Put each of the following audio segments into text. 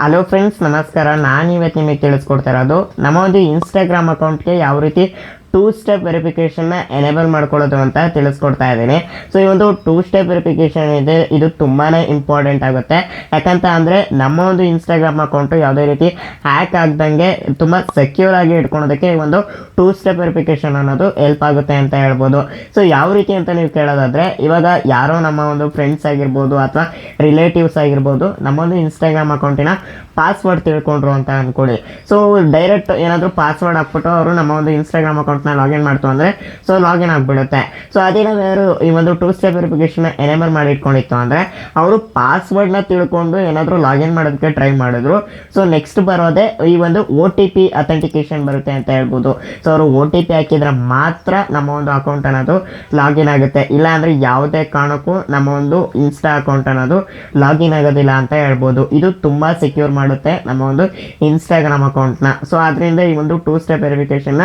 Hello friends ನಮಸ್ಕಾರ. ನಾನು ಇವತ್ತು ನಿಮಗೆ ತಿಳಿಸ್ಕೊಡ್ತಾ ಇರೋದು ನಮ್ಮ ಒಂದು ಇನ್ಸ್ಟಾಗ್ರಾಮ್ ಅಕೌಂಟ್ಗೆ ಯಾವ ರೀತಿ ಟೂ ಸ್ಟೆಪ್ ವೆರಿಫಿಕೇಷನ್ನ ಎನೇಬಲ್ ಮಾಡ್ಕೊಳ್ಳೋದು ಅಂತ ತಿಳಿಸ್ಕೊಡ್ತಾ ಇದ್ದೀನಿ. ಸೊ ಈ ಒಂದು ಟೂ ಸ್ಟೆಪ್ ವೆರಿಫಿಕೇಶನ್ ಇದೆ. ಇದು ತುಂಬಾ ಇಂಪಾರ್ಟೆಂಟ್ ಆಗುತ್ತೆ. ಯಾಕಂತ ಅಂದರೆ ನಮ್ಮ ಒಂದು ಇನ್ಸ್ಟಾಗ್ರಾಮ್ ಅಕೌಂಟು ಯಾವುದೇ ರೀತಿ ಹ್ಯಾಕ್ ಆಗ್ದಂಗೆ ತುಂಬ ಸೆಕ್ಯೂರ್ ಆಗಿ ಇಟ್ಕೊಳೋದಕ್ಕೆ ಈ ಒಂದು ಟೂ ಸ್ಟೆಪ್ ವೆರಿಫಿಕೇಶನ್ ಅನ್ನೋದು ಹೆಲ್ಪ್ ಆಗುತ್ತೆ ಅಂತ ಹೇಳ್ಬೋದು. ಸೊ ಯಾವ ರೀತಿ ಅಂತ ನೀವು ಕೇಳೋದಾದ್ರೆ, ಇವಾಗ ಯಾರೋ ನಮ್ಮ ಒಂದು ಫ್ರೆಂಡ್ಸ್ ಆಗಿರ್ಬೋದು ಅಥವಾ ರಿಲೇಟಿವ್ಸ್ ಆಗಿರ್ಬೋದು ನಮ್ಮೊಂದು ಇನ್ಸ್ಟಾಗ್ರಾಮ್ ಅಕೌಂಟಿನ ಪಾಸ್ವರ್ಡ್ ತಿಳ್ಕೊಂಡ್ರು ಅಂತ ಅನ್ಕೊಳ್ಳಿ. ಸೊ ಡೈರೆಕ್ಟ್ ಏನಾದರೂ ಪಾಸ್ವರ್ಡ್ ಹಾಕ್ಬಿಟ್ಟು ಅವರು ನಮ್ಮ ಒಂದು ಇನ್ಸ್ಟಾಗ್ರಾಮ್ ಅಕೌಂಟ್ನ ಲಾಗಿನ್ ಮಾಡ್ತು ಅಂದರೆ ಸೊ ಲಾಗಿನ್ ಆಗಿಬಿಡುತ್ತೆ. ಸೊ ಅದೇ ನಾವು ಯಾರು ಈ ಒಂದು ಟೂ ಸ್ಟೆಪ್ ವೆರಿಫಿಕೇಶನ್ ಎನೇಬಲ್ ಮಾಡಿ ಇಟ್ಕೊಂಡಿತ್ತು ಅಂದರೆ, ಅವರು ಪಾಸ್ವರ್ಡ್ನ ತಿಳ್ಕೊಂಡು ಏನಾದರೂ ಲಾಗಿನ್ ಮಾಡೋದಕ್ಕೆ ಟ್ರೈ ಮಾಡಿದ್ರು. ಸೊ ನೆಕ್ಸ್ಟ್ ಬರೋದೇ ಈ ಒಂದು ಒ ಟಿ ಪಿ ಅಥೆಂಟಿಕೇಶನ್ ಬರುತ್ತೆ ಅಂತ ಹೇಳ್ಬೋದು. ಸೊ ಅವರು ಒ ಟಿ ಪಿ ಹಾಕಿದ್ರೆ ಮಾತ್ರ ನಮ್ಮ ಒಂದು ಅಕೌಂಟ್ ಅನ್ನೋದು ಲಾಗಿನ್ ಆಗುತ್ತೆ. ಇಲ್ಲ ಅಂದರೆ ಯಾವುದೇ ಕಾರಣಕ್ಕೂ ನಮ್ಮ ಒಂದು ಇನ್ಸ್ಟಾ ಅಕೌಂಟ್ ಅನ್ನೋದು ಲಾಗಿನ್ ಆಗೋದಿಲ್ಲ ಅಂತ ಹೇಳ್ಬೋದು. ಇದು ತುಂಬ ಸೆಕ್ಯೂರ್ ಮಾಡುತ್ತೆ ನಮ್ಮ ಒಂದು ಇನ್ಸ್ಟಾಗ್ರಾಮ್ ಅಕೌಂಟ್ನ ಸೊ ಅದರಿಂದ ಈ ಒಂದು ಟೂ ಸ್ಟೆಪ್ ವೆರಿಫಿಕೇಶನ್ನ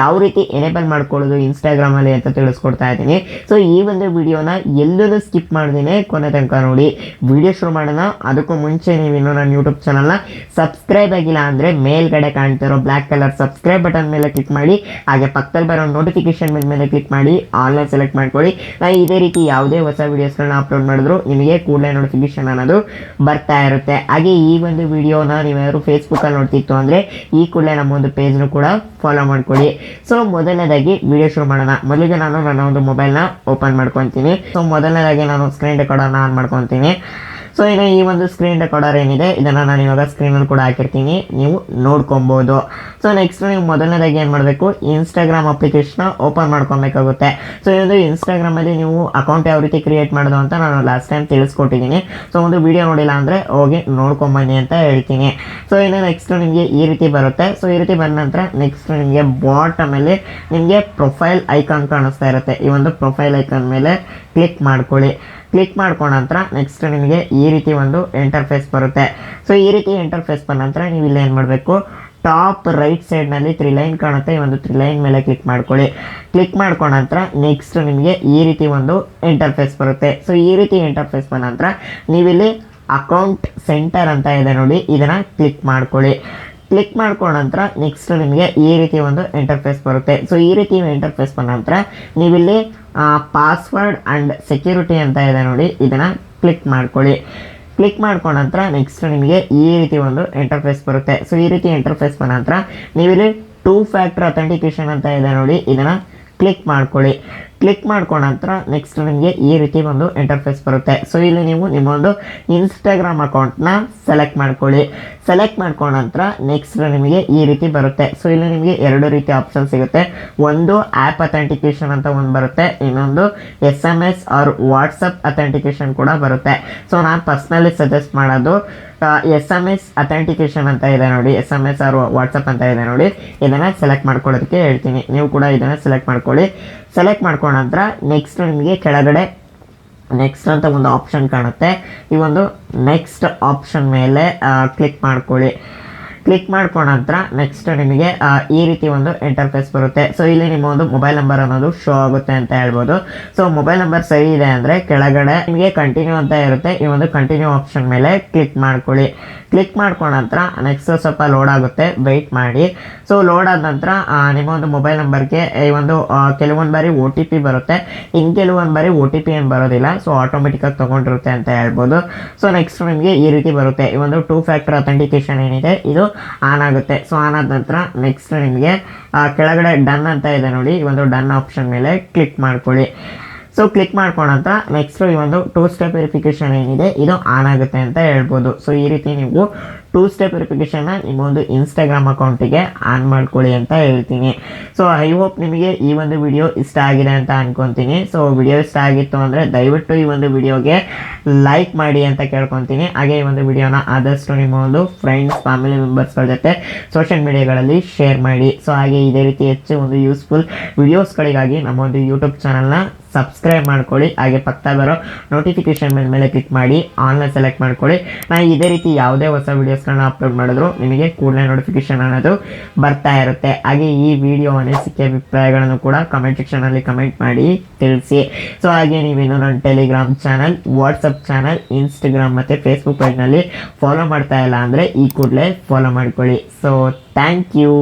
ಯಾವ ರೀತಿ ಎನೇಬಲ್ ಮಾಡ್ಕೊಳ್ಳೋದು ಇನ್ಸ್ಟಾಗ್ರಾಮಲ್ಲಿ ಅಂತ ತಿಳಿಸ್ಕೊಡ್ತಾ ಇದ್ದೀನಿ. ಸೊ ಈ ಒಂದು ವಿಡಿಯೋನ ಎಲ್ಲರೂ ಸ್ಕಿಪ್ ಮಾಡ್ದೇನೆ ಕೊನೆ ತನಕ ನೋಡಿ. ವಿಡಿಯೋ ಶುರು ಮಾಡೋಣ. ಅದಕ್ಕೂ ಮುಂಚೆ ನೀವು ಇನ್ನೂ ನನ್ನ ಯೂಟ್ಯೂಬ್ ಚಾನಲ್ನ ಸಬ್ಸ್ಕ್ರೈಬ್ ಆಗಿಲ್ಲ ಅಂದರೆ ಮೇಲ್ಗಡೆ ಕಾಣ್ತಿರೋ ಬ್ಲ್ಯಾಕ್ ಕಲರ್ ಸಬ್ಸ್ಕ್ರೈಬ್ ಬಟನ್ ಮೇಲೆ ಕ್ಲಿಕ್ ಮಾಡಿ. ಹಾಗೆ ಪಕ್ಕದಲ್ಲಿ ಬರೋ ನೋಟಿಫಿಕೇಶನ್ ಮೇಲೆ ಕ್ಲಿಕ್ ಮಾಡಿ. ಆನ್ಲೈನ್ ಸೆಲೆಕ್ಟ್ ಮಾಡ್ಕೊಳ್ಳಿ. ನಾನು ಇದೇ ರೀತಿ ಯಾವುದೇ ಹೊಸ ವೀಡಿಯೋಸ್ಗಳನ್ನ ಅಪ್ಲೋಡ್ ಮಾಡಿದ್ರು ನಿಮಗೆ ಕೂಡಲೇ ನೋಟಿಫಿಕೇಶನ್ ಅನ್ನೋದು ಬರ್ತಾ ಇರುತ್ತೆ. ಹಾಗೆ ಈ ಒಂದು ವಿಡಿಯೋನ ನೀವೇನಾದ್ರು ಫೇಸ್ಬುಕ್ಕಲ್ಲಿ ನೋಡ್ತಿತ್ತು ಅಂದರೆ ಈ ಕೂಡಲೇ ನಮ್ಮ ಒಂದು ಪೇಜ್ನು ಕೂಡ ಫಾಲೋ ಮಾಡ್ಕೊಳ್ಳಿ. ಸೊ ಮೊದಲನೇದಾಗಿ ವಿಡಿಯೋ ಶುರು ಮಾಡೋಣ. ಮೊದಲಿಗೆ ನಾನು ನನ್ನ ಒಂದು ಮೊಬೈಲ್ನ ಓಪನ್ ಮಾಡ್ಕೊತೀನಿ. ಸೊ ಮೊದಲನೇದಾಗಿ ನಾನು ಸ್ಕ್ರೀನ್ ರೆಕಾರ್ಡನ್ನು ಆನ್ ಮಾಡ್ಕೊತೀನಿ. ಸೊ ಈಗ ಈ ಒಂದು ಸ್ಕ್ರೀನ್ ರೆಕಾರ್ಡರ್ ಏನಿದೆ, ಇದನ್ನು ನಾನು ಇವಾಗ ಸ್ಕ್ರೀನಲ್ಲಿ ಕೂಡ ಹಾಕಿರ್ತೀನಿ. ನೀವು ನೋಡ್ಕೊಬೋದು. ಸೊ ನೆಕ್ಸ್ಟ್ ನೀವು ಮೊದಲನೇದಾಗಿ ಏನು ಮಾಡಬೇಕು? ಇನ್ಸ್ಟಾಗ್ರಾಮ್ ಅಪ್ಲಿಕೇಶನ್ನ ಓಪನ್ ಮಾಡ್ಕೊಬೇಕಾಗುತ್ತೆ. ಸೊ ಇದೊಂದು ಇನ್ಸ್ಟಾಗ್ರಾಮಲ್ಲಿ ನೀವು ಅಕೌಂಟ್ ಯಾವ ರೀತಿ ಕ್ರಿಯೇಟ್ ಮಾಡೋದು ಅಂತ ನಾನು ಲಾಸ್ಟ್ ಟೈಮ್ ತಿಳಿಸ್ಕೊಟ್ಟಿದ್ದೀನಿ. ಸೊ ಒಂದು ವಿಡಿಯೋ ನೋಡಿಲ್ಲ ಅಂದರೆ ಹೋಗಿ ನೋಡ್ಕೊಂಬನ್ನಿ ಅಂತ ಹೇಳ್ತೀನಿ. ಸೊ ಇನ್ನು ನೆಕ್ಸ್ಟ್ ನಿಮಗೆ ಈ ರೀತಿ ಬರುತ್ತೆ. ಸೊ ಈ ರೀತಿ ಬಂದ ನಂತರ ನೆಕ್ಸ್ಟ್ ನಿಮಗೆ ಬಾಟಮಲ್ಲಿ ನಿಮಗೆ ಪ್ರೊಫೈಲ್ ಐಕಾನ್ ಕಾಣಿಸ್ತಾ ಇರುತ್ತೆ. ಈ ಒಂದು ಪ್ರೊಫೈಲ್ ಐಕಾನ್ ಮೇಲೆ ಕ್ಲಿಕ್ ಮಾಡ್ಕೊಳ್ಳಿ. ಕ್ಲಿಕ್ ಮಾಡ್ಕೊಂಡ ನಂತರ ನೆಕ್ಸ್ಟ್ ನಿಮಗೆ ಈ ರೀತಿ ಒಂದು ಇಂಟರ್ಫೇಸ್ ಬರುತ್ತೆ. ಸೊ ಈ ರೀತಿ ಇಂಟರ್ಫೇಸ್ ಬಂದ ನಂತರ ನೀವು ಇಲ್ಲಿ ಏನು ಮಾಡಬೇಕು? ಟಾಪ್ ರೈಟ್ ಸೈಡ್ನಲ್ಲಿ ತ್ರೀ ಲೈನ್ ಕಾಣುತ್ತೆ. ಈ ಒಂದು ತ್ರೀ ಲೈನ್ ಮೇಲೆ ಕ್ಲಿಕ್ ಮಾಡ್ಕೊಳ್ಳಿ. ಕ್ಲಿಕ್ ಮಾಡ್ಕೊಂಡ ನಂತರ ನೆಕ್ಸ್ಟ್ ನಿಮಗೆ ಈ ರೀತಿ ಒಂದು ಇಂಟರ್ಫೇಸ್ ಬರುತ್ತೆ. ಸೊ ಈ ರೀತಿ ಇಂಟರ್ಫೇಸ್ ಬಂದ ನಂತರ ನೀವಿಲ್ಲಿ ಅಕೌಂಟ್ ಸೆಂಟರ್ ಅಂತ ಇದೆ ನೋಡಿ. ಇದನ್ನು ಕ್ಲಿಕ್ ಮಾಡ್ಕೊಳ್ಳಿ. ಕ್ಲಿಕ್ ಮಾಡ್ಕೊಂಡ ನಂತರ ನೆಕ್ಸ್ಟ್ ನಿಮಗೆ ಈ ರೀತಿ ಒಂದು ಇಂಟರ್ಫೇಸ್ ಬರುತ್ತೆ. ಸೊ ಈ ರೀತಿ ಇಂಟರ್ಫೇಸ್ ಬಂದ ನಂತರ ನೀವಿಲ್ಲಿ ಪಾಸ್ವರ್ಡ್ ಆ್ಯಂಡ್ ಸೆಕ್ಯೂರಿಟಿ ಅಂತ ಇದೆ ನೋಡಿ, ಇದನ್ನು ಕ್ಲಿಕ್ ಮಾಡ್ಕೊಳ್ಳಿ. ಕ್ಲಿಕ್ ಮಾಡ್ಕೊಂಡ ನಂತರ ನೆಕ್ಸ್ಟ್ ನಿಮಗೆ ಈ ರೀತಿ ಒಂದು ಇಂಟರ್ಫೇಸ್ ಬರುತ್ತೆ. ಸೊ ಈ ರೀತಿ ಇಂಟರ್ಫೇಸ್ ಬಂದ ನಂತರ ನೀವಿಲ್ಲಿ ಟೂ ಫ್ಯಾಕ್ಟರ್ ಅಥೆಂಟಿಕೇಶನ್ ಅಂತ ಇದೆ ನೋಡಿ, ಇದನ್ನು ಕ್ಲಿಕ್ ಮಾಡ್ಕೊಳ್ಳಿ. ಕ್ಲಿಕ್ ಮಾಡ್ಕೊಂಡ ನಂತರ ನೆಕ್ಸ್ಟ್ ನಿಮಗೆ ಈ ರೀತಿ ಒಂದು ಇಂಟರ್ಫೇಸ್ ಬರುತ್ತೆ. ಸೊ ಇಲ್ಲಿ ನೀವು ನಿಮ್ಮ ಒಂದು ಇನ್ಸ್ಟಾಗ್ರಾಮ್ ಅಕೌಂಟ್ನ ಸೆಲೆಕ್ಟ್ ಮಾಡ್ಕೊಳ್ಳಿ. ಸೆಲೆಕ್ಟ್ ಮಾಡ್ಕೊಂಡ ನಂತರ ನೆಕ್ಸ್ಟ್ ನಿಮಗೆ ಈ ರೀತಿ ಬರುತ್ತೆ. ಸೊ ಇಲ್ಲಿ ನಿಮಗೆ ಎರಡು ರೀತಿ ಆಪ್ಷನ್ ಸಿಗುತ್ತೆ. ಒಂದು ಆ್ಯಪ್ ಅಥೆಂಟಿಕೇಶನ್ ಅಂತ ಒಂದು ಬರುತ್ತೆ. ಇನ್ನೊಂದು S M S or WhatsApp authentication ಕೂಡ ಬರುತ್ತೆ. ಸೊ ನಾನು ಪರ್ಸ್ನಲಿ ಸಜೆಸ್ಟ್ ಮಾಡೋದು ಎಸ್ ಎಂ ಎಸ್ ಅಥೆಂಟಿಕೇಶನ್ ಅಂತ ಇದೆ ನೋಡಿ. S M S or WhatsApp ಅಂತ ಇದೆ ನೋಡಿ. ಇದನ್ನು ಸೆಲೆಕ್ಟ್ ಮಾಡ್ಕೊಳ್ಳೋದಕ್ಕೆ ಹೇಳ್ತೀನಿ. ನೀವು ಕೂಡ ಇದನ್ನು ಸೆಲೆಕ್ಟ್ ಮಾಡ್ಕೊಳ್ಳಿ. ಸೆಲೆಕ್ಟ್ ಮಾಡ್ಕೊಂಡ ನಂತರ ನೆಕ್ಸ್ಟ್ ನಿಮಗೆ ಕೆಳಗಡೆ ನೆಕ್ಸ್ಟ್ ಅಂತ ಒಂದು ಆಪ್ಷನ್ ಕಾಣುತ್ತೆ. ಈ ಒಂದು ನೆಕ್ಸ್ಟ್ ಆಪ್ಷನ್ ಮೇಲೆ ಕ್ಲಿಕ್ ಮಾಡ್ಕೊಳ್ಳಿ. ಕ್ಲಿಕ್ ಮಾಡ್ಕೊಂಡ ನಂತರ ನೆಕ್ಸ್ಟ್ ನಿಮಗೆ ಈ ರೀತಿ ಒಂದು ಇಂಟರ್ಫೇಸ್ ಬರುತ್ತೆ. ಸೊ ಇಲ್ಲಿ ನಿಮ್ಮ ಒಂದು ಮೊಬೈಲ್ ನಂಬರ್ ಅನ್ನೋದು ಶೋ ಆಗುತ್ತೆ ಅಂತ ಹೇಳ್ಬೋದು. ಸೊ ಮೊಬೈಲ್ ನಂಬರ್ ಸರಿ ಇದೆ ಅಂದರೆ ಕೆಳಗಡೆ ನಿಮಗೆ ಕಂಟಿನ್ಯೂ ಅಂತ ಇರುತ್ತೆ. ಈ ಒಂದು ಕಂಟಿನ್ಯೂ ಆಪ್ಷನ್ ಮೇಲೆ ಕ್ಲಿಕ್ ಮಾಡ್ಕೊಳ್ಳಿ. ಕ್ಲಿಕ್ ಮಾಡ್ಕೊಂಡ ನಂತರ ನೆಕ್ಸ್ಟ್ ಸ್ವಲ್ಪ ಲೋಡ್ ಆಗುತ್ತೆ. ವೆಯ್ಟ್ ಮಾಡಿ. ಸೊ ಲೋಡ್ ಆದ ನಂತರ ನಿಮ್ಮ ಒಂದು ಮೊಬೈಲ್ ನಂಬರ್ಗೆ ಈ ಒಂದು ಕೆಲವೊಂದು ಬಾರಿ ಒ ಟಿ ಪಿ ಬರುತ್ತೆ. ಇನ್ನು ಕೆಲವೊಂದು ಬಾರಿ ಒ ಟಿ ಪಿ ಏನು ಬರೋದಿಲ್ಲ. ಸೊ ಆಟೋಮೆಟಿಕಾಗಿ ತೊಗೊಂಡಿರುತ್ತೆ ಅಂತ ಹೇಳ್ಬೋದು. ಸೊ ನೆಕ್ಸ್ಟ್ ನಿಮಗೆ ಈ ರೀತಿ ಬರುತ್ತೆ. ಈ ಒಂದು ಟೂ ಫ್ಯಾಕ್ಟರ್ ಅಥೆಂಟಿಕೇಶನ್ ಏನಿದೆ, ಇದು ಆನ್ ಆಗುತ್ತೆ. ಸೊ ಆನ್ ಆದ ನಂತರ ನೆಕ್ಸ್ಟ್ ನಿಮಗೆ ಕೆಳಗಡೆ ಡನ್ ಅಂತ ಇದೆ ನೋಡಿ. ಈ ಒಂದು ಡನ್ ಆಪ್ಷನ್ ಮೇಲೆ ಕ್ಲಿಕ್ ಮಾಡ್ಕೊಳ್ಳಿ. ಸೊ ಕ್ಲಿಕ್ ಮಾಡ್ಕೊಂಡಂತ ನೆಕ್ಸ್ಟ್ ಈ ಒಂದು ಟೂ ಸ್ಟೆಪ್ ವೆರಿಫಿಕೇಶನ್ ಏನಿದೆ, ಇದು ಆನ್ ಆಗುತ್ತೆ ಅಂತ ಹೇಳ್ಬೋದು. ಸೊ ಈ ರೀತಿ ನೀವು ಟೂ ಸ್ಟೆಪ್ ವೆರಿಫಿಕೇಶನ್ನ ನಿಮ್ಮ ಒಂದು ಇನ್ಸ್ಟಾಗ್ರಾಮ್ ಅಕೌಂಟಿಗೆ ಆನ್ ಮಾಡ್ಕೊಳ್ಳಿ ಅಂತ ಹೇಳ್ತೀನಿ. ಸೊ ಐ ಹೋಪ್ ನಿಮಗೆ ಈ ಒಂದು ವಿಡಿಯೋ ಇಷ್ಟ ಆಗಿದೆ ಅಂತ ಅನ್ಕೊತೀನಿ. ಸೊ ವಿಡಿಯೋ ಇಷ್ಟ ಆಗಿತ್ತು ಅಂದರೆ ದಯವಿಟ್ಟು ಈ ಒಂದು ವಿಡಿಯೋಗೆ ಲೈಕ್ ಮಾಡಿ ಅಂತ ಕೇಳ್ಕೊತೀನಿ. ಹಾಗೆ ಈ ಒಂದು ವಿಡಿಯೋನ ಆದಷ್ಟು ನಿಮ್ಮ ಒಂದು ಫ್ರೆಂಡ್ಸ್ ಫ್ಯಾಮಿಲಿ ಮೆಂಬರ್ಸ್ಗಳ ಜೊತೆ ಸೋಷಿಯಲ್ ಮೀಡಿಯಾಗಳಲ್ಲಿ ಶೇರ್ ಮಾಡಿ. ಸೊ ಹಾಗೆ ಇದೇ ರೀತಿ ಹೆಚ್ಚು ಒಂದು ಯೂಸ್ಫುಲ್ ವಿಡಿಯೋಸ್ಗಳಿಗಾಗಿ ನಮ್ಮ ಒಂದು ಯೂಟ್ಯೂಬ್ ಚಾನಲ್ನ ಸಬ್ಸ್ಕ್ರೈಬ್ ಮಾಡ್ಕೊಳ್ಳಿ. ಹಾಗೆ ಪಕ್ಕ ಬರೋ ನೋಟಿಫಿಕೇಶನ್ ಮೇಲೆ ಕ್ಲಿಕ್ ಮಾಡಿ ಆನ್ಲೈನ್ ಸೆಲೆಕ್ಟ್ ಮಾಡ್ಕೊಳ್ಳಿ. ನಾನು ಇದೇ ರೀತಿ ಯಾವುದೇ ಹೊಸ ವೀಡಿಯೋಸ್ಗಳನ್ನ ಅಪ್ಲೋಡ್ ಮಾಡಿದ್ರು, ನಿಮಗೆ ಕೂಡಲೇ ನೋಟಿಫಿಕೇಶನ್ ಅನ್ನೋದು ಬರ್ತಾ ಇರುತ್ತೆ. ಹಾಗೆ ಈ ವಿಡಿಯೋ ಅನಿಸಿಕೆ ಅಭಿಪ್ರಾಯಗಳನ್ನು ಕೂಡ ಕಮೆಂಟ್ ಸೆಕ್ಷನಲ್ಲಿ ಕಮೆಂಟ್ ಮಾಡಿ ತಿಳಿಸಿ. ಸೊ ಹಾಗೆ ನೀವೇನು ನನ್ನ Telegram channel WhatsApp channel Instagram ಮತ್ತು ಫೇಸ್ಬುಕ್ ಪೇಜ್ನಲ್ಲಿ ಫಾಲೋ ಮಾಡ್ತಾ ಇಲ್ಲ ಅಂದರೆ ಈ ಕೂಡಲೇ ಫಾಲೋ ಮಾಡ್ಕೊಳ್ಳಿ. So thank you